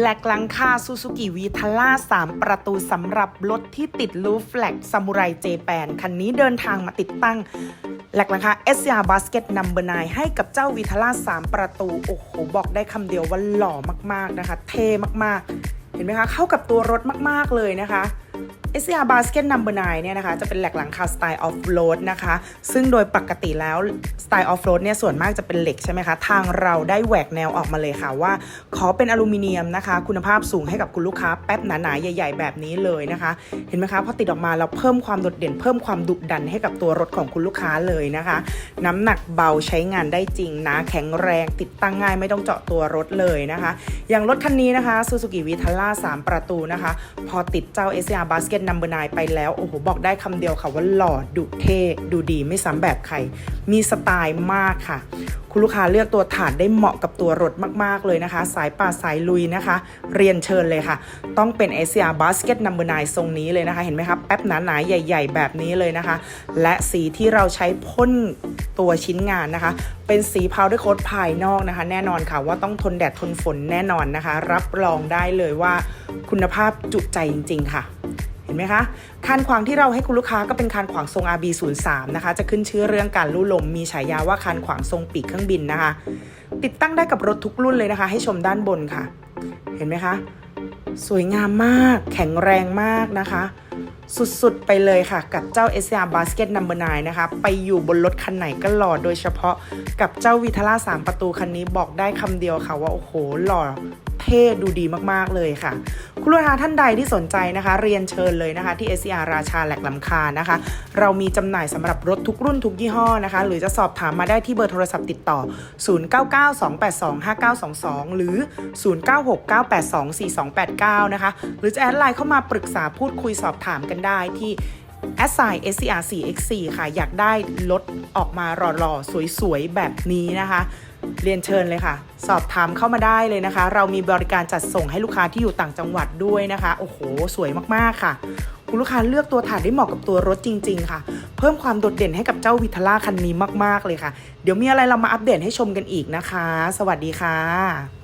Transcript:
และกลังคาซูซูกิวีทาร่า 3 ประตูสำหรับรถที่ติดลูฟแฟลกซามูไรเจแปนคันนี้เดินทางมาติดตั้งแหลกลังคา s อ r Basket Number 9ให้กับเจ้าวีทาร่า 3 ประตู โอ้โห บอกได้คำเดียวว่าหล่อมากๆนะคะ เท่มากๆ เห็นไหมคะ เข้ากับตัวรถมากๆเลยนะคะ s อ r Basket Number 9เนี่ยนะคะจะเป็นแหลกหลังคาสไตล์ออฟโรดนะคะ ซึ่งโดยปกติแล้วสไตล์ออฟโรดเนี่ยส่วนมากจะเป็นเหล็กใช่ไหมคะ ทางเราได้แหวกแนวออกมาเลยค่ะว่า ขอเป็นอลูมิเนียมนะคะ คุณภาพสูงให้กับคุณลูกค้าแป๊บหนาๆ ใหญ่ๆ แบบนี้เลยนะคะ เห็นไหมคะพอติดออกมาเราเพิ่มความโดดเด่น เพิ่มความดุดันให้กับตัวรถของคุณลูกค้าเลยนะคะ น้ำหนักเบาใช้งานได้จริงนะแข็งแรงติดตั้งง่ายไม่ต้องเจาะตัวรถเลยนะคะ อย่างรถคันนี้นะคะ Suzuki Vitara 3 ประตูนะคะ พอติดเจ้า SR Basket Number 9ไปแล้ว โอ้โห บอกได้คำเดียวค่ะว่าหล่อดุเท่ดูดีไม่ซ้ำแบบใคร มีสไตล์มากค่ะ คุณลูกค้าเลือกตัวถาดได้เหมาะกับตัวรถมาก ๆ เลยนะคะ สายป่าสายลุยนะคะ เรียนเชิญเลยค่ะ ต้องเป็น SR Basket Number 9ทรงนี้เลยนะคะ เห็นไหมครับแป๊บหนาๆ ใหญ่ ๆ แบบนี้เลยนะคะ และสีที่เราใช้พ่นตัวชิ้นงานนะคะ เป็นสีพาวเดอร์โค้ดภายนอกนะคะ แน่นอนค่ะว่าต้องทนแดดทนฝนแน่นอนนะคะ รับรองได้เลยว่าคุณภาพจุใจจริง ๆ ค่ะ เห็นไหมคะคานขวางที่เราให้คุณลูกค้าก็เป็นคานขวางทรง RB03 นะคะจะขึ้นชื่อเรื่องการลู่ลม มีฉายาว่าคานขวางทรงปีกเครื่องบินนะคะ ติดตั้งได้กับรถทุกรุ่นเลยนะคะ ให้ชมด้านบนค่ะ เห็นไหมคะสวยงามมาก แข็งแรงมากนะคะ สุดๆ ไปเลยค่ะ กับเจ้า SR Basket Number 9นะคะ ไปอยู่บนรถคันไหนก็หล่อโดยเฉพาะกับเจ้าวิทาร่า3 ประตูคันนี้บอกได้คำเดียวค่ะว่า โอ้โห หล่อ เท่ดูดีมากๆเลยค่ะ คุณลูกค้าท่านใดที่สนใจนะคะ เรียนเชิญเลยนะคะ ที่ SCR ราชาแหลกลำคานะคะ เรามีจำหน่ายสำหรับรถทุกรุ่นทุกยี่ห้อนะคะ หรือจะสอบถามมาได้ที่เบอร์โทรศัพท์ติดต่อ 0992825922 หรือ 0969824289 นะคะ หรือจะแอดไลน์เข้ามาปรึกษาพูดคุยสอบถามกันได้ที่ s i SCR 4X4 ค่ะ อยากได้รถออกมาหล่อๆ สวยๆ แบบนี้นะคะ เรียนเชิญเลยค่ะ สอบถามเข้ามาได้เลยนะคะ เรามีบริการจัดส่งให้ลูกค้าที่อยู่ต่างจังหวัดด้วยนะคะ โอ้โห สวยมากๆค่ะ คุณลูกค้าเลือกตัวถาดได้เหมาะกับตัวรถจริง ๆ ค่ะ เพิ่มความโดดเด่นให้กับเจ้าวิทล่าคันนี้มากๆเลยค่ะ เดี๋ยวมีอะไรเรามาอัปเดตให้ชมกันอีกนะคะ สวัสดีค่ะ